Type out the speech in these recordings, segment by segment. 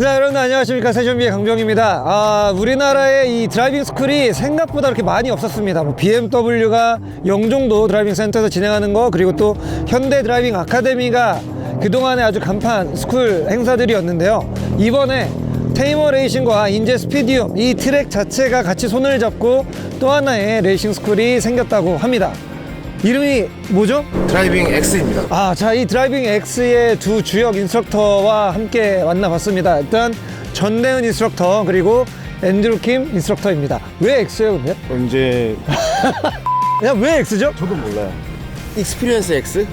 자, 여러분 안녕하십니까. 세션비의 강병입니다. 아, 우리나라의 이 드라이빙 스쿨이 생각보다 그렇게 많이 없었습니다. 뭐 BMW가 영종도 드라이빙 센터에서 진행하는 거, 그리고 또 현대 드라이빙 아카데미가 그동안에 아주 간판 스쿨 행사들이었는데요. 이번에 테이머 레이싱과 인제 스피디움 이 트랙 자체가 같이 손을 잡고 또 하나의 레이싱 스쿨이 생겼다고 합니다. 이름이 뭐죠? 드라이빙 X입니다. 아, 자, 이 드라이빙 X의 두 주역 인스트럭터와 함께 만나봤습니다. 일단 전대은 인스트럭터 그리고 앤드루 킴 인스트럭터입니다. 왜 X예요, 근데? 이제 그냥 왜 X죠? 저도 몰라요. 익스피리언스 X?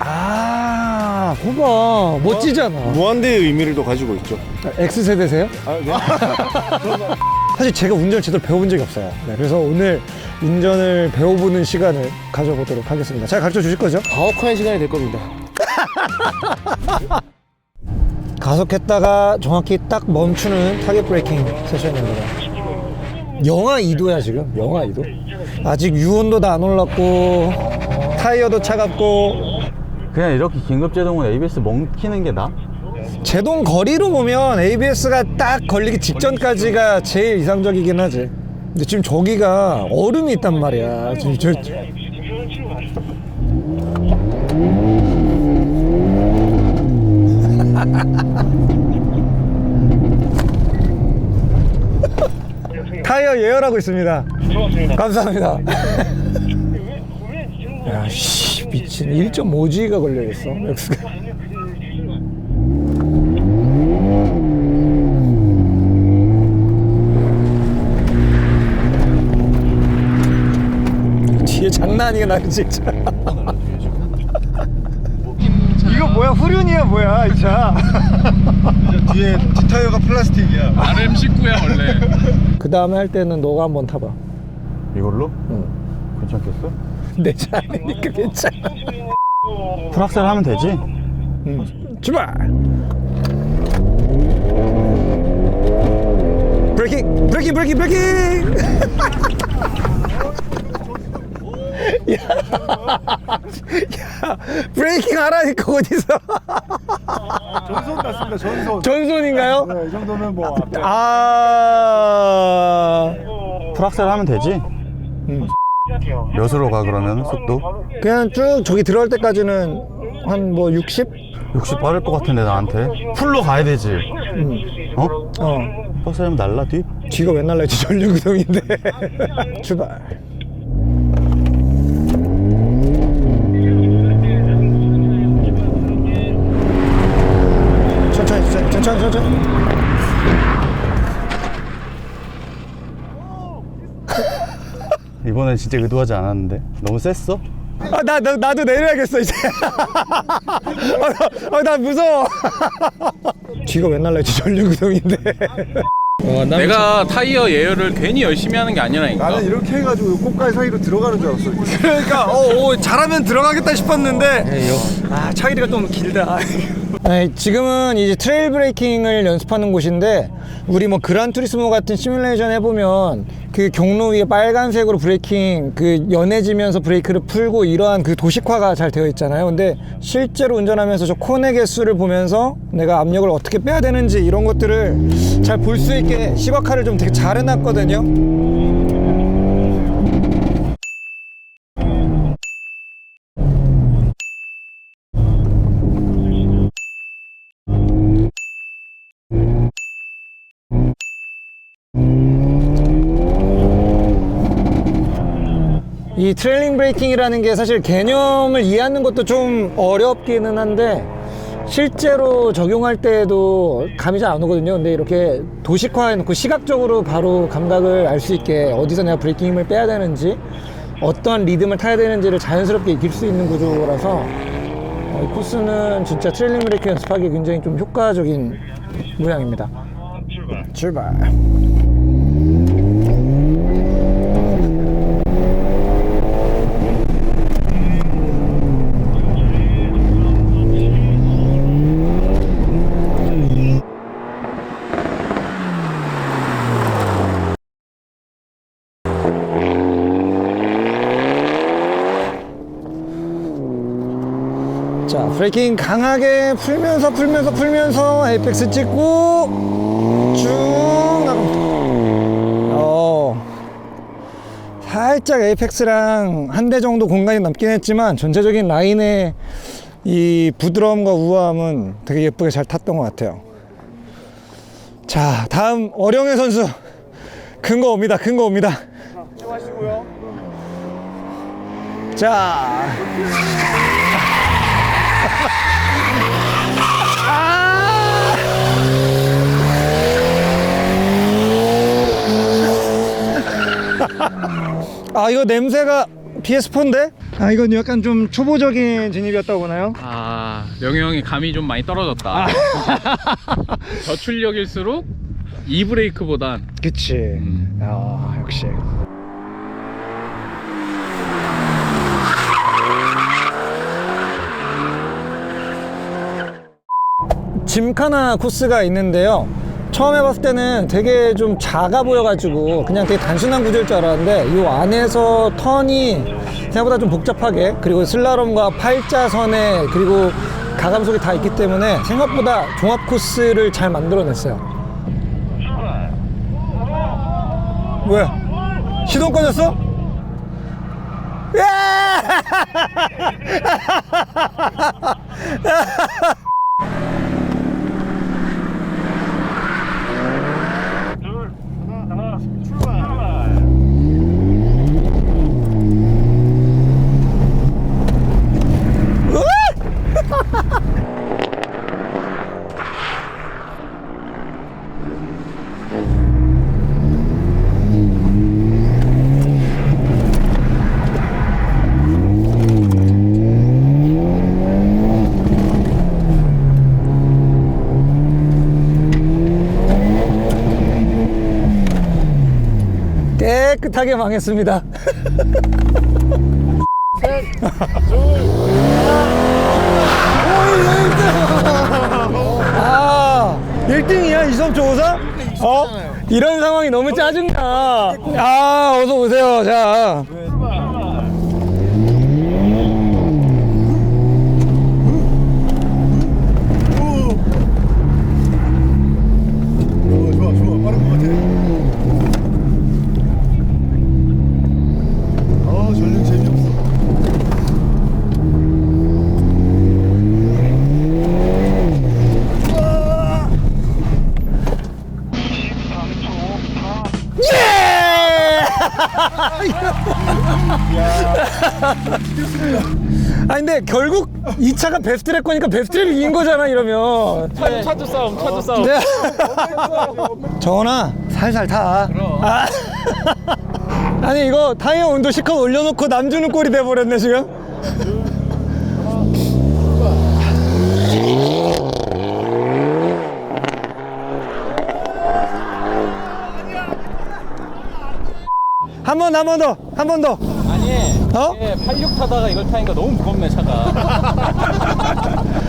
아, 봐봐. 멋지잖아. 무한대의 의미를 또 가지고 있죠. X 세대세요? 아, 네. 사실 제가 운전을 제대로 배워본 적이 없어요. 네, 그래서 오늘 운전을 배워보는 시간을 가져보도록 하겠습니다. 잘 가르쳐 주실 거죠? 가혹한 시간이 될 겁니다. 가속했다가 정확히 딱 멈추는 타겟 브레이킹 세션입니다. 영하 2도야 지금 영하 2도. 아직 유온도 다 안 올랐고 타이어도 차갑고 그냥 이렇게 긴급 제동은 ABS 멈키는 게 나? 제동 거리로 보면 ABS가 딱 걸리기 직전까지가 제일 이상적이긴 하지. 근데 지금 저기가 얼음이 있단 말이야. 지금 저, 타이어 예열하고 있습니다. 감사합니다. 야, 씨, 미친 1.5G가 걸려있어. 엑스가. 뒤에 장난 아니게 나는 진짜. 이거 뭐야 후륜이야 뭐야 이 차. 뒤에 뒷타이어가 플라스틱이야. RM19야 원래 그 다음에 할 때는 너가 한번 타봐. 이걸로? 응. 괜찮겠어? 내차 아니니까 괜찮아. 풀악셀 하면 되지? 응. 출발. 브레이킹, 브레이킹, 브레이킹, 브레이킹. 야, 야, 브레이킹 하라니까 어디서? 전손 났습니다. 전손. 전손인가요? 네, 이 정도면 뭐 앞에 아, 풀악셀 하면 되지? 음. 몇으로 가 그러면 속도? 그냥 쭉 저기 들어갈 때까지는 한 뭐 60? 60 빠를 것 같은데 나한테 풀로 가야 되지 어? 어. 풀악셀 하면 날라 뒤? 뒤가 왜 날라있지 전륜구동인데 출발 천천히 천천히 천천히 천천히 이번엔 진짜 의도하지 않았는데 너무 셌어? 아, 나, 나, 나도 내려야겠어, 이제. 아, 나, 아, 나 무서워. 뒤가 왜 날라있지 전륜구동인데 내가 타이어 예열을 괜히 열심히 하는 게 아니라니까 나는 이렇게 해가지고 꽃갈 사이로 들어가는 줄 알았어. 그러니까 어, 어, 잘하면 들어가겠다 싶었는데 아 차이리가 좀 길다. 아니, 지금은 이제 트레일 브레이킹을 연습하는 곳인데 우리 뭐 그란 투리스모 같은 시뮬레이션 해보면 그 경로 위에 빨간색으로 브레이킹 그 연해지면서 브레이크를 풀고 이러한 그 도식화가 잘 되어 있잖아요. 근데 실제로 운전하면서 저 코넥 개수를 보면서 내가 압력을 어떻게 빼야 되는지 이런 것들을 잘 볼 수 있게 시각화를 좀 되게 잘 해놨거든요. 이 트레일링 브레이킹이라는 게 사실 개념을 이해하는 것도 좀 어렵기는 한데 실제로 적용할 때에도 감이 잘 안 오거든요. 근데 이렇게 도식화해 놓고 시각적으로 바로 감각을 알 수 있게 어디서 내가 브레이킹 힘을 빼야 되는지 어떤 리듬을 타야 되는지를 자연스럽게 익힐 수 있는 구조라서 어, 이 코스는 진짜 트레일링 브레이킹 연습하기 굉장히 좀 효과적인 모양입니다. 출발. 자, 브레이킹 강하게 풀면서 풀면서 풀면서 에이펙스 찍고 쭉 나갑니다. 어, 살짝 에이펙스랑 한 대 정도 공간이 남긴 했지만 전체적인 라인의 이 부드러움과 우아함은 되게 예쁘게 잘 탔던 것 같아요. 자, 다음 어령의 선수. 큰 거 옵니다. 큰 거 옵니다. 자. 아 이거 냄새가 BS4인데? 아 이건 약간 좀 초보적인 진입이었다고 보나요? 아 명희 형이 감이 좀 많이 떨어졌다. 저출력일수록 이 브레이크보단 그치 아 역시 짐카나 코스가 있는데요 처음 해봤을 때는 되게 좀 작아 보여가지고 그냥 되게 단순한 구조일 줄 알았는데 이 안에서 턴이 생각보다 좀 복잡하게 그리고 슬라롬과 팔자선에 그리고 가감속이 다 있기 때문에 생각보다 종합 코스를 잘 만들어냈어요 뭐야? 시동 꺼졌어? 야! 깨끗하게 망했습니다. 아, 1등이야, 이섬 조사? 어? 이런 상황이 너무 짜증나. 아, 어서 오세요. 자. 어, 좋아 좋아 빠른 것 같아 아 전륜 재미없어 예! 아 근데 결국 이 차가 베스트랩 거니까 베스트랩이 이긴 거잖아 이러면 차주 싸움, 차주 싸움. 네. 정원아 살살 타 아. 아니 이거 타이어 온도 시컷 올려놓고 남주는 꼴이 돼버렸네 지금 한 번 한 번 더 한 번더 아니, 어? 예, 86 타다가 이걸 타니까 너무 무겁네 차가.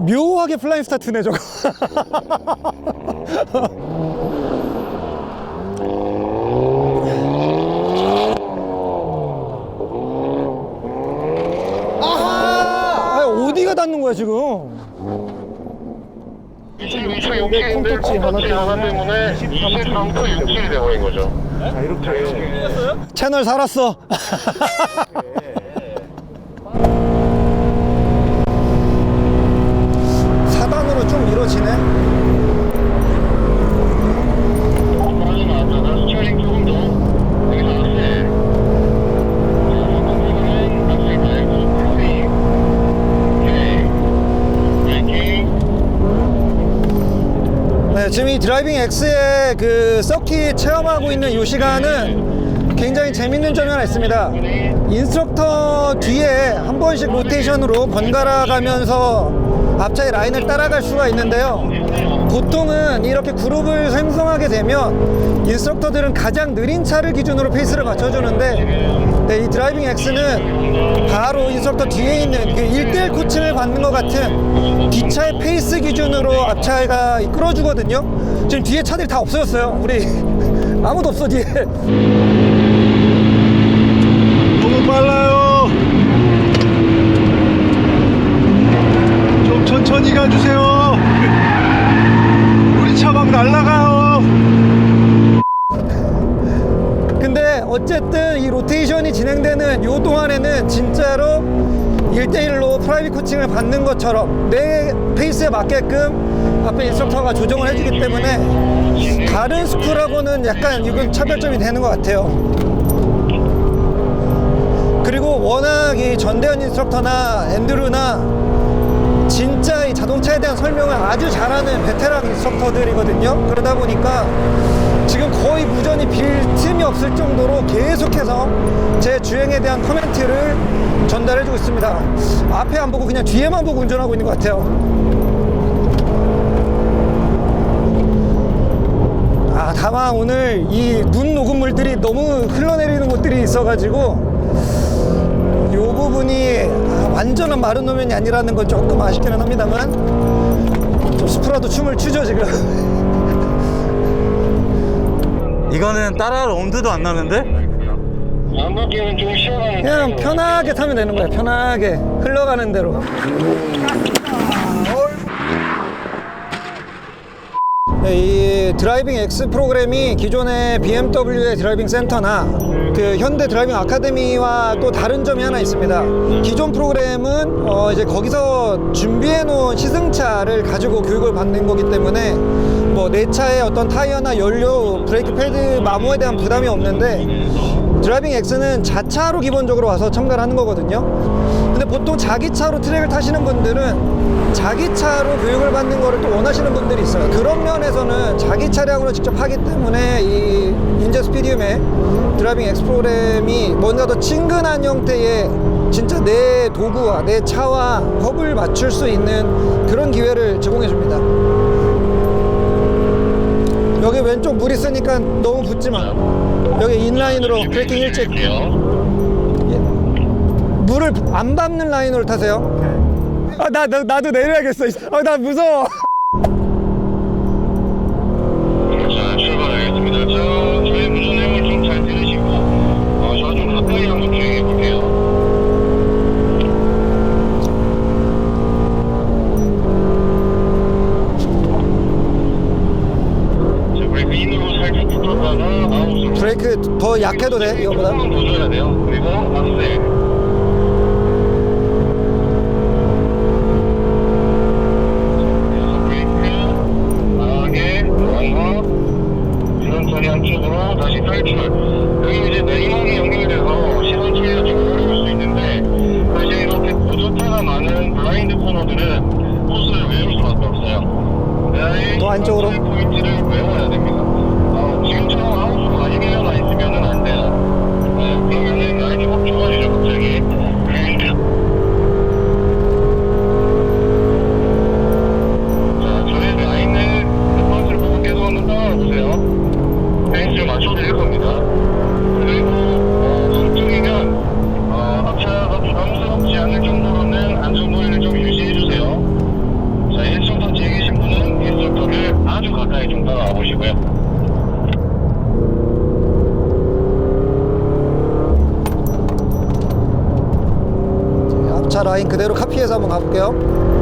묘하게 플라잉 스타트네 저거 아하! 아니, 어디가 닿는 거야 지금 하나 때문에 23초 67이 돼버린 거죠. 채널 살았어. 사단으로 좀 이루어지네 많이 나왔잖아. 스티어링 조금 더 되게 나왔네. 할수 있다 이거. 스윙. 오케이. 브레이킹. 네, 지금 이 드라이빙 X의 그 서킷 체험하고 있는 이 시간은 굉장히 재밌는 점이 하나 있습니다. 인스트럭터 뒤에 한 번씩 로테이션으로 번갈아 가면서 앞차의 라인을 따라갈 수가 있는데요. 보통은 이렇게 그룹을 생성하게 되면 인스트럭터들은 가장 느린 차를 기준으로 페이스를 맞춰주는데 네, 이 드라이빙 X는 바로 인스트럭터 뒤에 있는 그 1대1 코칭을 받는 것 같은 뒷차의 페이스 기준으로 앞차가 끌어주거든요. 지금 뒤에 차들이 다 없어졌어요. 우리 아무도 없어 뒤에 너무 빨라요. 좀 천천히 가주세요. 막 날라가요. 근데 어쨌든 이 로테이션이 진행되는 요 동안에는 진짜로 1대1로 프라이빗 코칭을 받는 것처럼 내 페이스에 맞게끔 앞에 인스트럭터가 조정을 해주기 때문에 다른 스쿨하고는 약간 이건 차별점이 되는 것 같아요. 그리고 워낙 이 전대현 인스트럭터나 앤드루나 진짜 이 자동차에 대한 설명을 아주 잘하는 베테랑 인스트럭터들이거든요. 그러다 보니까 지금 거의 무전이 빌 틈이 없을 정도로 계속해서 제 주행에 대한 코멘트를 전달해주고 있습니다. 앞에 안 보고 그냥 뒤에만 보고 운전하고 있는 것 같아요. 아, 다만 오늘 이 눈 녹음물들이 너무 흘러내리는 곳들이 있어가지고 요 부분이 아, 완전한 마른 노면이 아니라는 건 조금 아쉽기는 합니다만 좀 스프라도 춤을 추죠 지금. 이거는 따라할 엄두도 안 나는데? 안바퀴는 좀 쉬어가는 그냥 편하게 타면 되는 거야 편하게. 흘러가는 대로. 네, 이 드라이빙 X 프로그램이 기존의 BMW의 드라이빙 센터나 그 현대 드라이빙 아카데미와 또 다른 점이 하나 있습니다. 기존 프로그램은 어 이제 거기서 준비해 놓은 시승차를 가지고 교육을 받는 거기 때문에 뭐 내 차의 어떤 타이어나 연료, 브레이크 패드 마모에 대한 부담이 없는데 드라이빙 X는 자차로 기본적으로 와서 참가를 하는 거거든요. 근데 보통 자기 차로 트랙을 타시는 분들은 자기 차로 교육을 받는 거를 또 원하시는 분들이 있어요. 그런 면에서는 자기 차량으로 직접 하기 때문에 이 인제 스피디움의 드라이빙 X 프로그램이 뭔가 더 친근한 형태의 진짜 내 도구와 내 차와 협을 맞출 수 있는 그런 기회를 제공해 줍니다. 여기 왼쪽 물 있으니까 너무 붙지 마. 여기 인라인으로 브레이킹 일찍. 예. 물을 안 밟는 라인으로 타세요. 아, 나, 나, 나도 내려야겠어. 아, 나 무서워. 자, 출발하겠습니다. 자, 저희 무전 내용을 좀 잘 들으시고, 어, 저 좀 가까이 한번 기행해 볼게요. 자, 브레이크 인으로 살짝 붙었다가 아웃으로. 브레이크 더 약해도 돼, 이거보다. 조금만 더 줘야 돼요. 그리고 악셀. 자, 브레이크, 강하게, 원과 시선처리 한쪽으로 다시 탈출. 여기 이제 내리막이 연결돼서 시선처리가 좀 어려울 수 있는데, 사실 이렇게 보조타가 많은 블라인드 코너들은 코스를 외울 수밖에 없어요. 네, 더 안쪽으로. 시선처리 포인트를 외워야 됩니다. 어, 지금처럼 아웃으로 아니면 있으면은 안 돼요. 네, 그러면은 라인이 확 좁아지죠, 갑자기. 자, 저의 라인을 폰스를 보고 계속 한번 따라와보세요. 페이스를 맞춰드릴 겁니다. 그리고, 어, 숙중이면, 어, 앞차가 부담스럽지 않을 정도로는 안전거리를 좀 유지해주세요. 자, 1층터 뒤에 계신 분은 1층터를 아주 가까이 좀 따라와 보시고요. 앞 차 라인 그대로 카피해서 한번 가볼게요.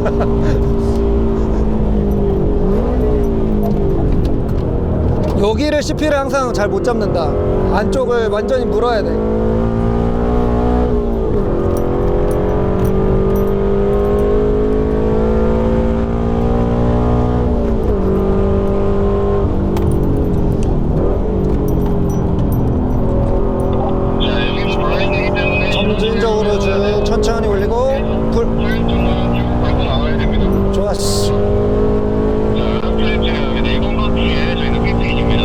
여기를 CP를 항상 잘 못 잡는다. 안쪽을 완전히 물어야 돼. 자, 여기도 블라인드이기 때문에. 점진적으로 쭉 천천히 올리고 불 혈중은 쭉 밟고 나가야 됩니다. 좋았어. 자, 플레이트가 네 번째 뒤에 저희는 피트입니다.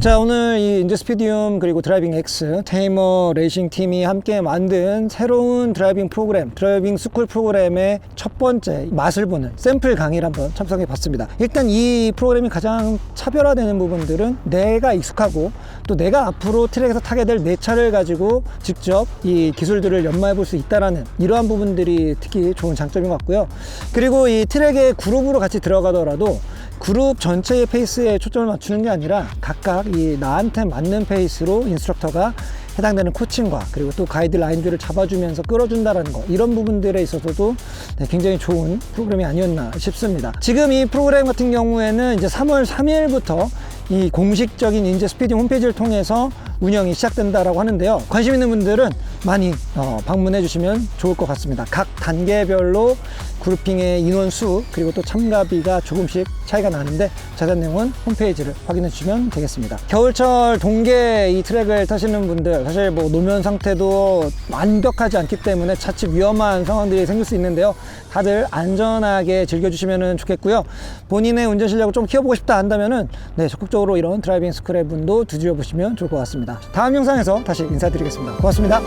자 오늘 이 인제스피디움 그리고 드라이빙 X 테이머 레이싱 팀이 함께 만든 새로운 드라이빙 프로그램, 드라이빙 스쿨 프로그램의 첫 번째 맛을 보는 샘플 강의를 한번 참석해 봤습니다. 일단 이 프로그램이 가장 차별화되는 부분들은 내가 익숙하고 또 내가 앞으로 트랙에서 타게 될 내 차를 가지고 직접 이 기술들을 연마해 볼 수 있다라는 이러한 부분들이 특히 좋은 장점인 것 같고요. 그리고 이 트랙에 그룹으로 같이 들어가더라도 그룹 전체의 페이스에 초점을 맞추는 게 아니라 각각 이 나한테 맞는 페이스로 인스트럭터가 해당되는 코칭과 그리고 또 가이드라인들을 잡아주면서 끌어준다는 거 이런 부분들에 있어서도 네, 굉장히 좋은 프로그램이 아니었나 싶습니다. 지금 이 프로그램 같은 경우에는 이제 3월 3일부터 이 공식적인 인제 스피딩 홈페이지를 통해서 운영이 시작된다라고 하는데요. 관심 있는 분들은 많이 어, 방문해 주시면 좋을 것 같습니다. 각 단계별로 그룹핑의 인원수 그리고 또 참가비가 조금씩 차이가 나는데 자세한 내용은 홈페이지를 확인해 주시면 되겠습니다. 겨울철 동계 이 트랙을 타시는 분들 사실 뭐 노면 상태도 완벽하지 않기 때문에 자칫 위험한 상황들이 생길 수 있는데요. 다들 안전하게 즐겨주시면 좋겠고요. 본인의 운전 실력을 좀 키워보고 싶다 한다면은 네, 적극적으로 이런 드라이빙 스쿨의 분도 두드려 보시면 좋을 것 같습니다. 다음 영상에서 다시 인사드리겠습니다. 고맙습니다.